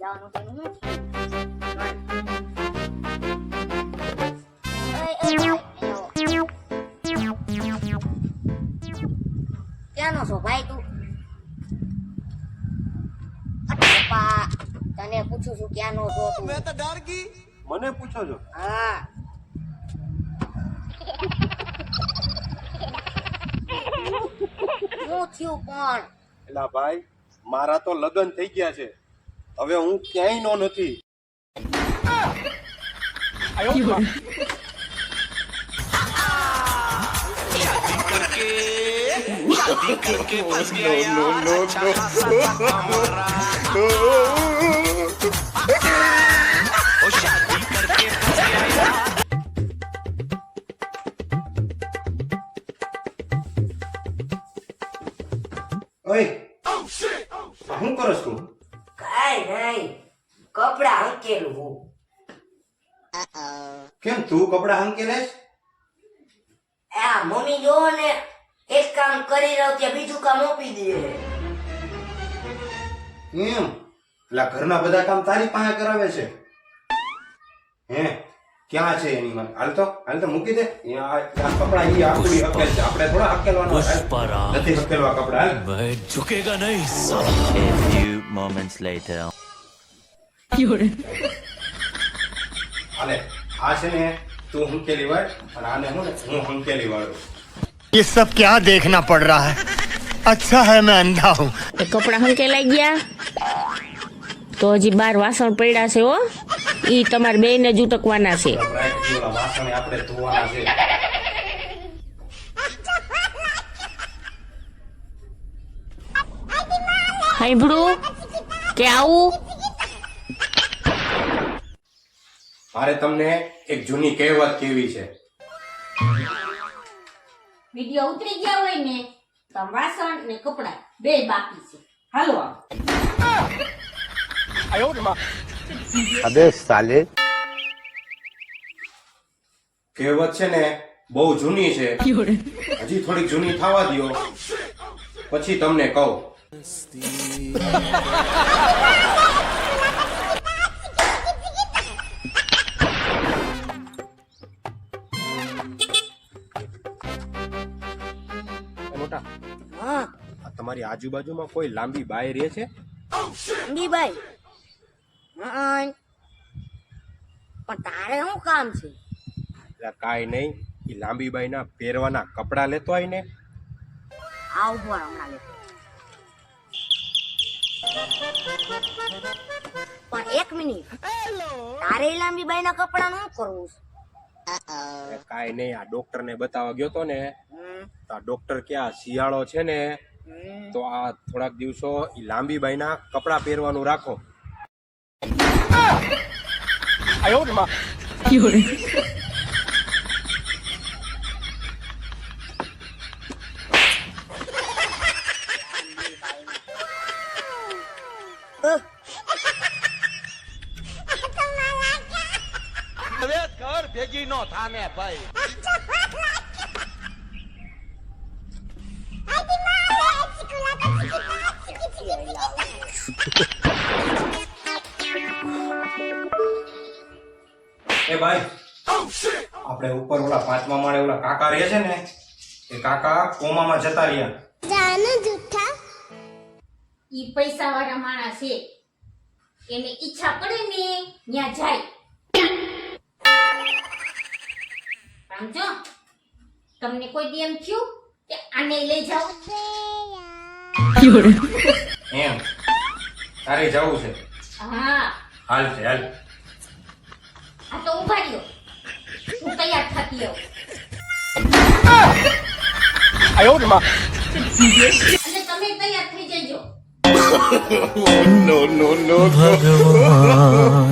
જવાનું તો ઓય, ક્યાંનો છો ભાઈ તું? તને પૂછું છું ક્યાંનો છો તું? મને પૂછો છો? હા. શું થયું પણ? એલા ભાઈ મારા તો લગ્ન થઈ ગયા છે. હવે હું ક્યાંય નો નથી ઓય શું કરસ તું કાંઈ નહીં. કપડા હંકેલું હું. કેમ તું કપડા હંકેલે આ મમ્મી જો ને એક કામ કરી રહ્યો કે બીજું કામ ઓપી દે. એમ એટલે ઘરના બધા કામ તારી પાસે કરાવે છે. હે? ક્યાં છે એની માં હાલ તો હાલ તો મૂકી દે અહીંયા આ આ કપડા ઈ આકડી હકેલ છે આપણે થોડા હકેલવાના હોય. પુષ્પરાજ. નથી હકેલવા કપડા હાલ वह झुकेगा नहीं साला A few moments later. હાલે આ છે ને તું હંકેલી વાળ અને આને હું ને હું હંકેલી વાળું ये सब क्या देखना पड़ रहा है अच्छा है मैं अंधा हूँ એ કપડાં હંકેલાઈ ગયા તો હજી બાર વાસણ પડ્યા છે હો ઈ તમારે બે જ જુટકવાના છે. આપણે ઓલા વાસણે આપણે ધોવાના છે સાંભળું કે આવું? મારે તમને એક જૂની કહેવત કેવી છે. વીડિયો ઉતરી ગયા હોય ને તો વાસણ ને કપડા બે બાકી છે. હાલો અબે સાલે. કહેવત છે ને બહુ જૂની છે. હજી થોડીક જૂની થવા દો પછી તમને કહું. મોટા. હા. તમારી આજુબાજુમાં કોઈ લાંબી બાય રહે છે? લાંબી બાય પણ તારે શું કામ છે? એટલે કાંઈ નહીં એ લાંબી બાઈના પહેરવાના કપડાં લેતો હોય ને. આ ઊભો હમણાં લેતો. પણ એક મિનિટ. તારે ઈ લાંબી બાઈ ના કપડા નું કરવું છે? કાંઈ નહીં આ ડોક્ટર ને બતાવવા ગયો તો ને તો આ ડોક્ટર કે આ શિયાળો છે ને તો આ થોડાક દિવસો ઈ લાંબી બાઈના કપડાં પહેરવાનું રાખો. 哎呦我的妈！有人。હવે ઘર ભેગી નો થાને ભાઈ Ha ha ha! એ ભાઈ આપણે ઉપર ઓલા પાંચમા માળે ઓલા કાકા રહે છે ને એ કાકા કોમામાં જતા રહ્યા. ઈ પૈસા વાળા માણસ છે. એને ઈચ્છા પડે ને ત્યાં જાય. સમજો? તમને કોઈ દી એમ થયું કે આને લઈ જાઓ? એમ. તારે જવું છે. હા. હાલ છે હાલ. ઊભા રહ્યો. હું તૈયાર થતી આવું. અને તમે તૈયાર થઈ જજો. નો નો નો ભગવાન